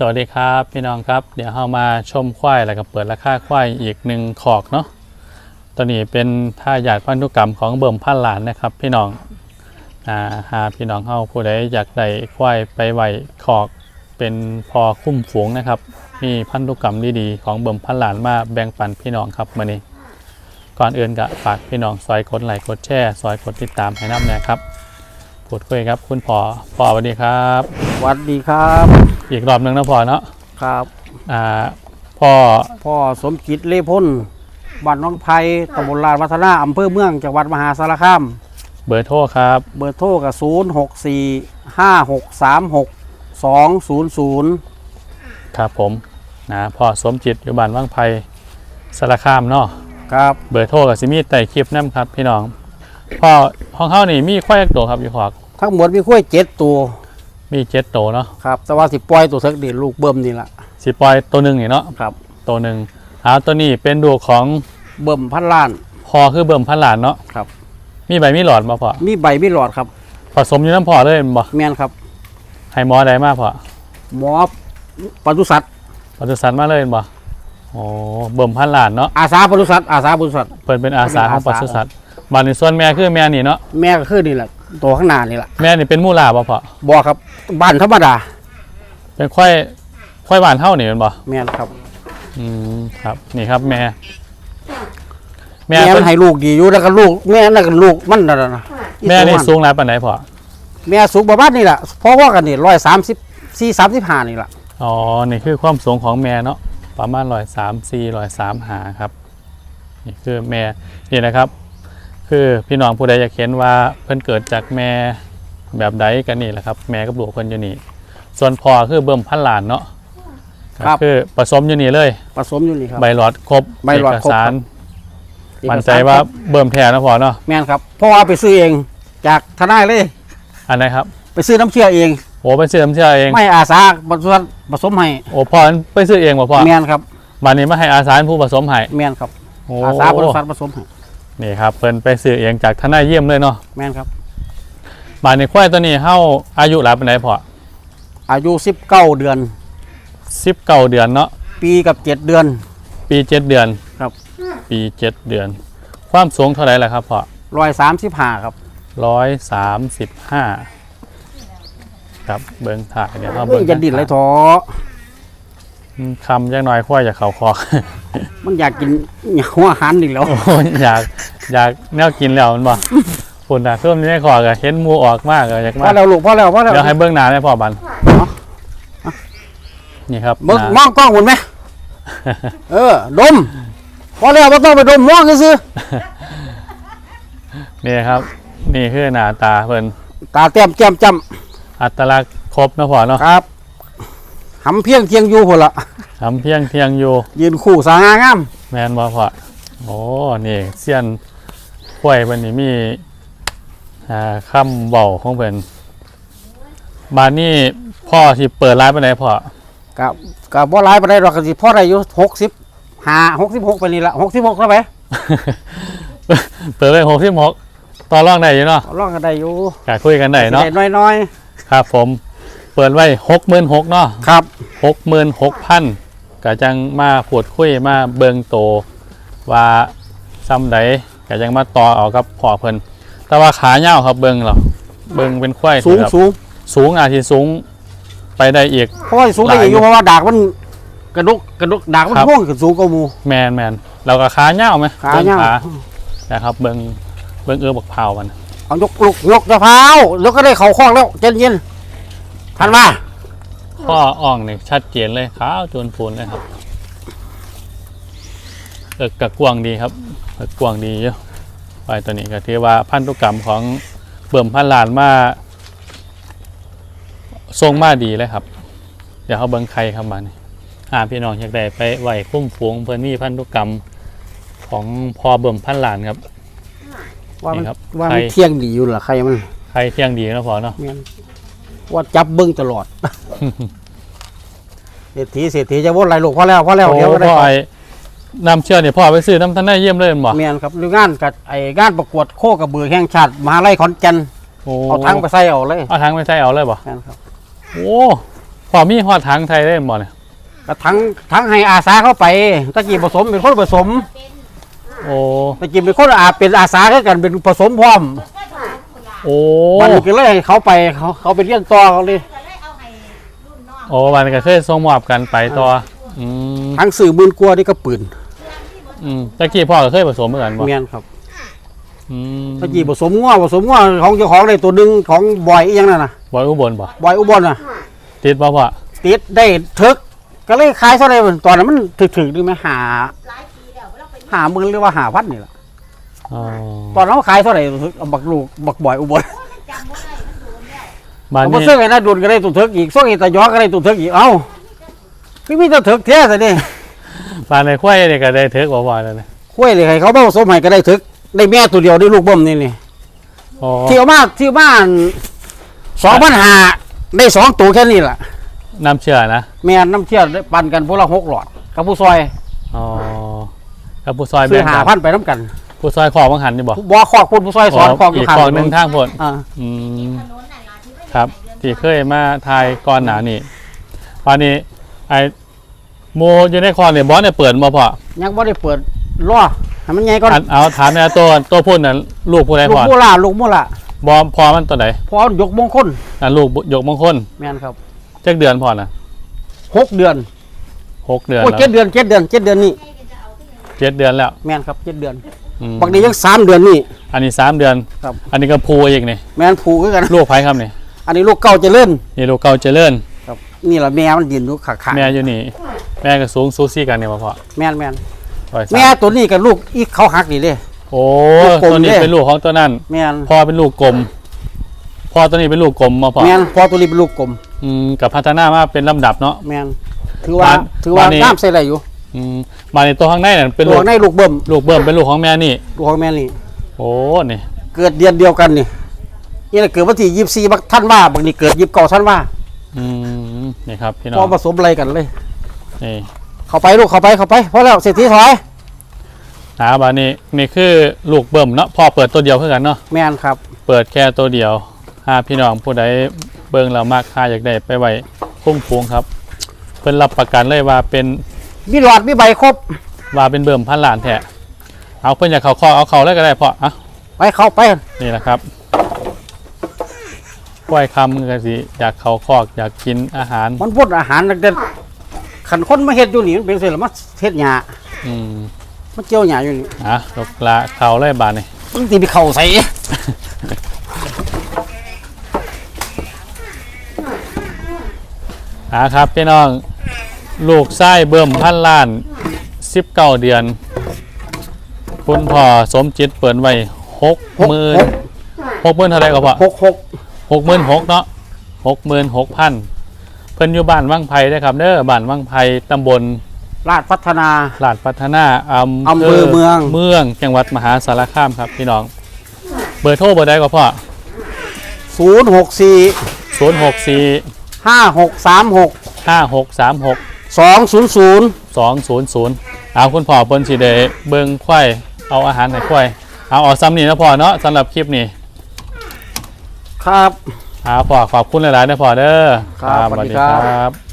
สวัสดีครับพี่น้องครับเดี๋ยวเรามาชมควายแล้วก็เปิดราคาควายอีกหนึ่งขอกเนาะตัวนี้เป็นท่าหยาดพันธุกรรมของเบิ่มพันหลานนะครับ พี่น้องอ่าหาพี่น้องเฮาผู้ใดอยากได้ควายไปไหวขอกเป็นพอคุ้มฝูงนะครับมีพันธุกรรมดีๆของเบิ่มพันหลานมาแบ่งปันพี่น้องครับมื้อนี้ ก่อนอื่นก็ฝากพี่น้องซอยกดไลค์กดแชร์ซอยกดติดตามให้น้ำน่ครับพูดคุยครับ คุณพ่อพ่อสวัสดีครับ สวัสดีครับ อีกรอบหนึงนะพ่อเนาะครับอ่าพ่อพ่อสมจิตเล่พ้นบ้านน้องไผ่ตำบลลาดวัฒนาอำเภอเมืองจังหวัดมหาสารคามเบอร์โทรครับ เบอร์โทรกับศูนย์หกสี่ห้าหกสามหกสองศูนย์ศูนย์ครับผมนะพ่อสมจิตอยู่บ้านว่างไผ่สารคามเนาะครับเบอร์โทรกับซิมีใต้คลิปนั่ครับพี่น้องพ่อห้องเฮานี่มีควายตัวครับอยู่ขอกทั้งหมดมีข้วยเจ็ดตัว มีเจ็ดตัวเนาะครับ แต่ว่าสิปล่อยตัวเทักเดีลูกเบิ่มนี่ละสิปล่อยตัวหนึ่งนี่เนาะครับ ตัวหนึ่งเอาตัวนี้เป็นดูกของเบิ่มพันล้านพอคือเบิ่มพันหลานเนาะครับ มีใบมีหลอดมาพอมีใบมีหลอดครับ ผสมอยู่น้ำพอเลยแม่นบ่แม่นครับให้หมอใดมาพอหมอปศุสัตว์ปศุสัตว์มาเลยแม่นบ่โอ้เบิ่มพันหลานเนาะอาสาปศุสัตว์อาสาปศุสัตว์เพิ่นเป็นอาสาของปเป็นอาสาศุสัตว์บ้านในส่วนแม่คือแม่นี่เนาะแม่ก็คือนี่แหละตัวข้างหน้านี่แหละแม่นี่เป็นมูลาบ่พอบอครับ บ้านธรรมดาเป็นควายควายบ้านเท่านี่เป็นบ่แม่นครับอืมครับ นี่ครับแม่ แม่แม่เป็มันนให้ลูกดีอยู่แล้วก็ลูกแม่นั่นก็ลูกมันนั่นน่ะแม่นี่อีสูงหลายปานไหนพอแม่สูงประมาณนี่แหละเพราะว่ากันนี่ร้อยสามสิบสี่สามสิบห้านี่แหละอ๋อนี่คือความสูงของแม่เนาะประมาณร้อยสามสี่ร้อยสามหาครับ นี่คือแม่นี่นะครับ คือพี่น้องผู้ใดอยากเห็นว่าเพิ่นเกิดจากแม่ แบบใดกันนี่แหละครับ แม่กับลูกเพิ่นอยู่นี่ ส่วนพ่อคือเบิ่มพันหลานเนาะก็คือผสมอยู่นี่เลย ผสมอยู่นี่ครับ ใบหลอดครบใบหลอดครบเอกสารเอกมั่นสรใจว่าเบิ่มแท้นะพ่อเนาะแม่นครับเพราะว่าไปซื้อเอง จากทนายเลย อันไหนครับไปซื้อน้ำเชื่อเอง โอ้ไปซื้อน้ำเชื่อเอง ไม่อาสาผสมผสมให้โอ้พ่อไปซื้อเองบ่พ่อแม่นครับวันนี้มาให้อาสาเป็นผู้ผสมให้แม่นครับ โอ้อาสาบริษัทผสมให้นี่ครับเพิ่นไปซื้อเองจากทนายเยี่ยมเลยเนาะ แม่นครับ บานในควายตัวนี้เฮาอายุหลายปานใดพ่ออายุสิบเก้าเดือน 19 เดือนเนาะปีกับเจ็ดเดือน ปี 7 เดือนครับ ปี 7 เดือน ความสูงเท่าไหร่ล่ะครับพ่อร้อยสามสิบห้าครับ135ครับเบิ่งถ่ายเดี๋ยวเราเฮ้เบิ่ยงจะดิ้นไรท้ออืมคำจักหน่อยควายอยากเข้าคอกมันอยากกินหัวอาหารอีกแล้วโอ้ยอยากอยากแนวกินแล้วมันบ่ ฝุ่นน่ะส้มนี่คอก็เห็นหมูออกมากก็อยากพมาอแล้วลูกพอแล้วพอแล้วเดี๋ยวให้เบื้องหน้าได้พอบันนี่ครับมึงหมน้า องกล้องหมดไหม เออดมพอแล้วไม่ต้องไปดมมองซื้อนี่ครับ นี่คือหน้าตาเพิ่นๆตาแต้มแจ่มจอัตลักษณ์ครบเนาะพ่อเนาะำครับหำเพียงเทียงอยู่พนละทำเพียงเทียงอยู่ ยืนคู่สางางาม แมนบ่พ่อโอ้ นี่เสี้ยนกล้วยเพิ่นนี่มี อ่าคำเว้าของเพิ่นบานนี้พ่อที่เปิดร้านไปไหนใดพ่อกับกับบ่หลายปานใดหรอกก็สิพอได้อยู่หกสิบห้าหกสิบหกไปนี่ละหกสิบหกแล้วไปเปิดเลยหกสิบหกต่อรองได้อยู่เนาะร้องกันได้อยู่กาคุยกันได้เนาะได้น้อยครับผม เปิดไว้หกหมื่นหกเนาะๆครับหกหมื่นหกพันก็จังมาพูดคุยมาเบิงโตว่าซ้ำใดก็จังมาต่อเอากับพ่อเพิ่น แต่ว่าขาเหี่ยวครับเบิงเหรอเบิงเป็นควายสูที่งแบบสูงสูงอาจจะสูงไปได้อีก เพราะว่าสูงได้หลายอยู่ เพราะว่าดากมันกระดุกกระดุกดากมันครับ พ่วงขึ้นสูงกว่าหมู แมนแมนเราก็ขาเหี่ยวไหมขาเบิ่งเหี่ยวขานะครับ เบิงเบิงเอือบักเผาวมันเอายกลุกยกกระเพรายกก็ได้เข่าคล้องแล้วเย็นเย็นๆทันมาข้ออ่องนี่ชัดเจนเลยขาวจนพูนเลยครับเออกระกวางดีครับเออกวางดีเยอะ ไปตัวนี้ก็ถือว่าพันธุกรรมของเบิ่มพันหลานมาทรงมาดีเลยครับ เดี๋ยวเขาเบิ้งใครครับมานี่อ่าพี่น้องอยากได้ไปไหวคุ้มฝูงเพื่อนมีพันธุกรรมของพอเบิ่มพันหลานครับ ว่ามันนี่ครับว่าใครมันเที่ยงดีอยู่เหรอใครมันใครเที่ยงดีนะพอเนาะ แม่นว่าจับเบิ้งตลอด เศรษฐีเศรษฐีจะวนไรลูกพอแล้วพอแล้วโอ้เดี๋ยวก็ได้พ่อไอ้ น้ำเชื่อเนี่ยพ่อไปซื้อน้ำท่านได้เยี่ยมเลยแม่นบ่เมียนครับหรืองานกับไอ้งานประกวดโคกระบือแห่งชาติมหาลัยขอนแก่นโอ้เอาทั้งไปใส่เอาเลยเอาทั้งไปใส่เอาเลยบ่แม่นครับโอ้พอมีหอดถังไทยได้บ่เนี่ยกระทั้งทั้งให้อาสาเข้าไปตะกี้ผสมเป็นคนผสม โอ้ตะกี้เป็นคนอาเป็นอาสาคือกันเป็นผสมพร้อม โอ้มันก็เลยให้เขาไปเขาเขาไปเรียนต่อเขาเลยโอ้วันก็เคยส่งมอบกันไปต่อ อืมทั้งสื่อมืนกลัวนี่ก็ปืนอืมตะกี้พ่อก็เคยผสมเหมือนกันบ่เมียนครับอืมตะกี้ผสมง้อผสมง้อของเจ้าของได้ตัวหนึ่งของบอยอีหยังนั่นน่ะบอยอุบลบ่บอยอุบลน่ะ ติดบ่พ่อติดได้ทึก ก็เลยขายเท่าไหร่ตอนนั้นมันถึกๆดูไหมหาหาหมื่นหรือว่าหาพันนี่แหละอ๋อตอนนั้นขายเท่าไหร่เอาบักลูกบักบอยอุบลบ้านเอามานี้ซื้อไอ้นาดุนก็ได้ตัวทึกอีกซื้อไอ้ตะยอก็ได้ตัวทึกอีกเอ้า พี่มีตัวทึกแท้สินี่บ้านในควายนี่ก็ได้เถิกบ่บ่แล้วนะคุ้ยเลยให้เขาเบ้าสมให้ก็ได้ทึกได้แม่ตัวเดียวได้ลูกเบ่มนี่นี่อ๋อเที่ยวมาเที่ยวบ้านสองพันหาได้สองตัวแค่นี้แหละน้ำเชื่อนะแม่น้ำเที่ยวได้ปันกันพวกละหกหลอด กับผู้ซอยอ๋อกับผู้ซอยซื้แบ่องหากันพันไปน้ำกันผู้ซอยขอบางหันนี่บ่บ่อคอกพุ่นผู้ซอยสอนคอกอยู่อีกข้างขอกถหนนึ่งนทางพ่นอ่าอืม ครับที่เคยมาทายก่อนหนานี่ตอนนี้ ไอ้โมอยู่ในคลองเนี่ยบอสเนี่ยเปิดมาพอยังบ่ได้เปิดล้อให้มันใหญ่ก่อนอันเอาถามเนี่ยตัวตัวพุ่นน่ะลูกผู้ใดลูพกอโมล่าลูกโมล่าบอมพอมันตัวไหนพอยกมงคลอะลูกยกมงคลแม่นครับจักเดือนพอน่ะหกเดือนหกเดือนโอ้ยแล้วเจ็ดเดือนเจ็ดเดือนเจ็ดเดือนนี่เจ็ดเดือนแล้วแม่นครับเจ็ดเดือนอืมบางทียังสามเดือนนี่ อันนี้สามเดือนครับ อันนี้ก็พูอีกนี่แม่นผูกคือกัน ลูกไผ่ครับนี่อันนี้ลูกเก่าเจะเล่นนี่ลูกเก่าเจริญครับ นี่แหละแม่มันยืนอยู่ขาขาแม่อยู่นี่ แม่ก็สูงซูซี่กันเนี่ยมาพอแม่นแม่นร้อยสาแม่ตัวนี้กับลูกอีกเขาหักนี่เด้โอ้ลูกกลมตัวนี้เด้เป็นลูกของตัวนั้นแม่นพ่อเป็นลูกกลมพ่อตัวนี้เป็นลูกกลมมาพอแม่นพอตัวนี้เป็นลูกกลมอืมกับพัฒนามาเป็นลำดับเนาะแม่นถือว่าบ้านถือว่าบ้านนี้น้ำใส่ได้อยู่อืมมาในตัวข้างในนั่นเป็นตัลูวกในลูกเบิ่มลูกเบิ่มเป็นลูกของแม่นี่ลูกของแม่นี่โอ้นี่เกิดเดือนเดียวกันนี่นี่แหละเกิดวันที่ยี่สิบสี่บักท่านว่าบางนี่เกิดยี่สิบเก้าท่านว่าอืม นี่ครับพี่น้พอองผสมอะไรกันเลย นี่เข้าไปลูกเข้าไปเข้าไปพอแล้วเศรษฐีถอยหาบานี่นี่คือลูกเบิ่มเนาะพ่อเปิดตัวเดียวเพื่อกันเนาะแม่นครับ เปิดแค่ตัวเดียวหาพี่น้องผู้ใดเบิ่งเรามากค่าอยากได้ไปไว้คุ้มฟูงครับ เพิ่นรับประกันเลยว่าเป็นมีหลอดมีใบครบว่าเป็นเบิ่มพันล้านแท้เอาเพิ่นอยากเขาคอเอาเขาเลยก็ได้พ่ออะไปเข้าไปนี่แหละครับ กล้วยคำก็สิอยากเขาคอกอยากกินอาหาร มันพูดอาหารนักเด็ดขันคนมาเฮ็ดอยู่นี่มันเป็นเสร็จแล้วมาเฮ็ดหญ้าอืมมันเจียวหญ้าอยู่นี่อะลกละเขาเลยบาดนี่มันตีไปเข่าใส่ อะครับพี่น้อง ลูกไส้เบิ่มพันล้านสิบเก้าเดือน คุณพ่อสมจิตเปิดไว้หกหมื่นหกหมื่นเท่าไหรก็พอหกหก หกหมื่นหกเนาะหกหมื่นหกพันเพิ่นอยู่บ้านวังไผ่นะครับเด้อบ้านวังไผ่ตำบลราชพัฒนา ลาดพัฒนาอำอำเภอเมือง เมืองจังหวัดมหาสารคามครับพี่น้อง เบอร์โทรเบอร์ใดก็พ่อศูนย์หกสี่ศูนย์หกสี่ห้าหกสามหกห้าหกสามหกสองศูนย์ศูนย์สองศูนย์ศูนย์เอาคุณพ่อเปิ้นสิได้เบิ่งควายเอาอาหารให้ควายเอาเอาซ้ำนี่นะพ่อเนาะสำหรับคลิปนี้ ครับเอาพ่อขอบคุณหลายๆนะพ่อเด้อครับสสวัวัสสดีดีครับครับ